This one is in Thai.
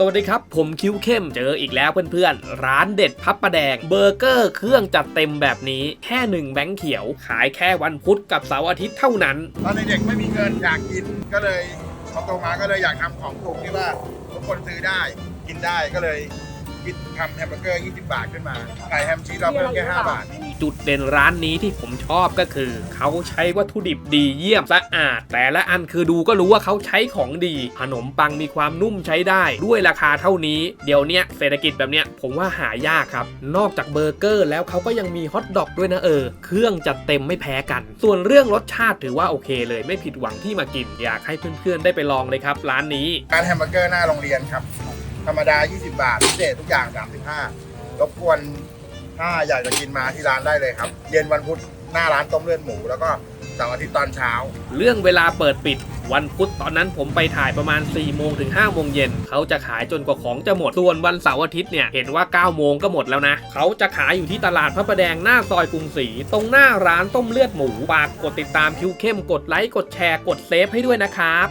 สวัสดีครับ ผมคิ้วเข้มเจออีกแล้วเพื่อนๆ ร้านเด็ดพับประแดงเบอร์เกอร์เครื่องจัดเต็มแบบนี้แค่หนึ่งแบงค์เขียว ขายแค่วันพุธกับเสาร์อาทิตย์เท่านั้น ตอนเด็กๆไม่มีเงินอยากกินก็เลยพอโตมาก็เลยอยากทำของถูกที่ว่าทุกคนซื้อได้กินได้ก็เลยคิดทำแฮมเบอร์เกอร์ 20 บาทขึ้นมาไก่แฮมชีสเราเพิ่มแค่ 5 บาท จุดเด่นร้านนี้ที่ผมชอบก็คือ เขาใช้วัตถุดิบดีเยี่ยมสะอาด แต่ละอันคือดูก็รู้ว่าเขาใช้ของดี ขนมปังมีความนุ่มใช้ได้ด้วยราคาเท่านี้ เดี๋ยวเนี้ยเศรษฐกิจแบบเนี้ยผมว่าหายากครับ นอกจากเบอร์เกอร์แล้วเขาก็ยังมีฮอทดอกด้วยนะเออ เครื่องจัดเต็มไม่แพ้กัน ส่วนเรื่องรสชาติถือว่าโอเคเลยไม่ผิดหวังที่มากิน อยากให้เพื่อนๆได้ไปลองเลยครับ ร้านนี้การแฮมเบอร์เกอร์หน้าโรงเรียนครับ ธรรมดา 20 บาทพิเศษทุกอย่าง 35รบกวน ถ้าอยากจะกินมาที่ร้านได้เลยครับ เย็นวันพุธหน้าร้านต้มเลือดหมู แล้วก็เสาร์อาทิตย์ตอนเช้า เรื่องเวลาเปิดปิดวันพุธตอนนั้นผมไปถ่ายประมาณ 4 โมงถึง 5 โมงเย็น เขาจะขายจนกว่าของจะหมด ส่วนวันเสาร์อาทิตย์เนี่ย เห็นว่า 9 โมงก็หมดแล้วนะ เขาจะขายอยู่ที่ตลาดพระประแดงหน้าซอยกรุงศรีตรงหน้าร้านต้มเลือดหมูฝากกดติดตามคิวเข้มกดไลค์กดแชร์กดเซฟให้ด้วยนะครับ